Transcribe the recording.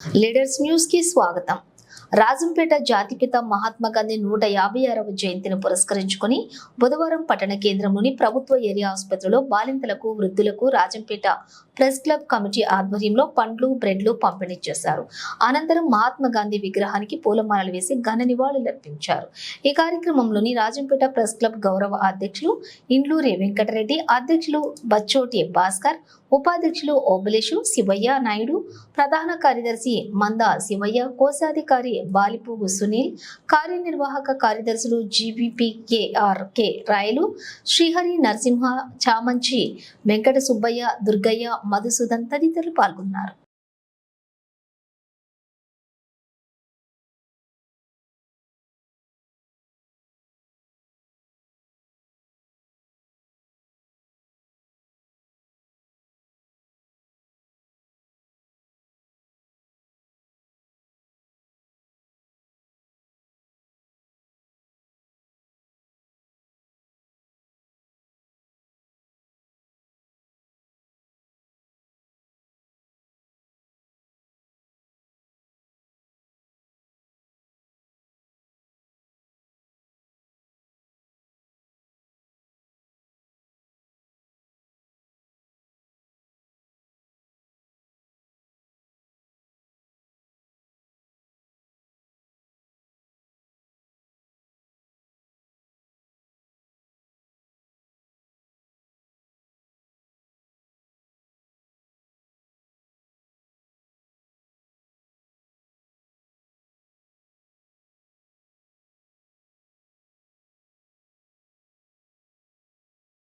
Leaders news కి స్వాగతం రాజంపేట జాతిపిత మహాత్మా గాంధీ నూట యాభై ఆరవ జయంతిని పురస్కరించుకుని బుధవారం పట్టణ కేంద్రంలోని ప్రభుత్వ ఏరియా ఆసుపత్రిలో బాలింతలకు వృద్ధులకు రాజంపేట ప్రెస్ క్లబ్ కమిటీ ఆధ్వర్యంలో పండ్లు బ్రెడ్లు పంపిణీ చేశారు. అనంతరం మహాత్మా గాంధీ విగ్రహానికి పూలమాలలు వేసి ఘన నివాళులర్పించారు ఈ కార్యక్రమంలోని రాజంపేట ప్రెస్ క్లబ్ గౌరవ అధ్యక్షులు ఇండ్లూరి వెంకటరెడ్డి అధ్యక్షులు బచ్చోటి భాస్కర్ ఉపాధ్యక్షులు ఓబలేషు శివయ్య నాయుడు ప్రధాన కార్యదర్శి మంద శివయ్య కోశాధికారి బాలిపుగు సునీల్ కార్యనిర్వాహక కార్యదర్శులు జీబీపీకేఆర్కే రాయలు శ్రీహరి నరసింహ చామంచి వెంకట సుబ్బయ్య దుర్గయ్య మధుసూదన్ తదితరులు పాల్గొన్నారు.